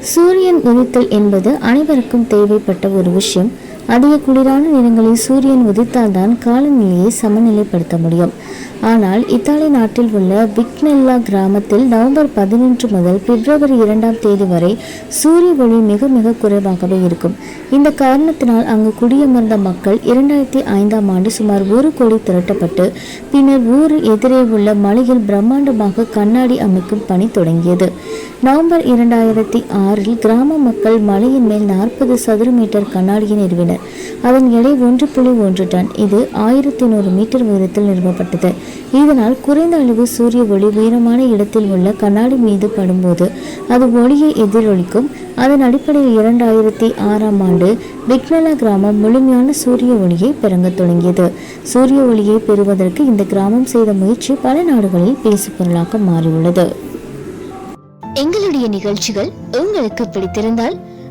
சூரியன் உதித்தல் என்பது அனைவருக்கும் தேவைப்பட்ட ஒரு விஷயம். அதிக குளிரான நேரங்களில் சூரியன் உதித்தால்தான் காலநிலையை சமநிலைப்படுத்த முடியும். ஆனால் இத்தாலி நாட்டில் உள்ள விக்னெல்லா கிராமத்தில் நவம்பர் பதினொன்று முதல் பிப்ரவரி இரண்டாம் தேதி வரை சூரிய ஒளி மிக மிக குறைவாகவே இருக்கும். இந்த காரணத்தினால் அங்கு குடியமர்ந்த மக்கள் இரண்டாயிரத்தி ஐந்தாம் ஆண்டு சுமார் ஒரு கோடி திரட்டப்பட்டு பின்னர் ஊர் எதிரே உள்ள மலையில் பிரம்மாண்டமாக கண்ணாடி அமைக்கும் பணி தொடங்கியது. நவம்பர் இரண்டாயிரத்தி ஆறில் கிராம மக்கள் மலையின் மேல் நாற்பது சதுர மீட்டர் கண்ணாடியை நிறுவினர். அதன் எடை ஒன்று புள்ளி ஒன்று டன். இது ஆயிரத்தி நூறு மீட்டர் உயரத்தில் நிறுவப்பட்டது. இதனால் குறைந்த அளவு சூரிய ஒளி உயரமான இடத்தில் உள்ள கண்ணாடி மீது படும்போது அது ஒளியை எதிரொலிக்கும். அதன் அடிப்படையில் இரண்டாயிரத்தி ஆறாம் ஆண்டு விக்னலா கிராமம் முழுமையான சூரிய ஒளியை பெறங்கத் தொடங்கியது. சூரிய ஒளியை பெறுவதற்கு இந்த கிராமம் செய்த முயற்சி பல நாடுகளில் பேசுபொருளாக மாறியுள்ளது. எங்களுடைய நிகழ்ச்சிகள் உங்களுக்கு பிடித்திருந்தால்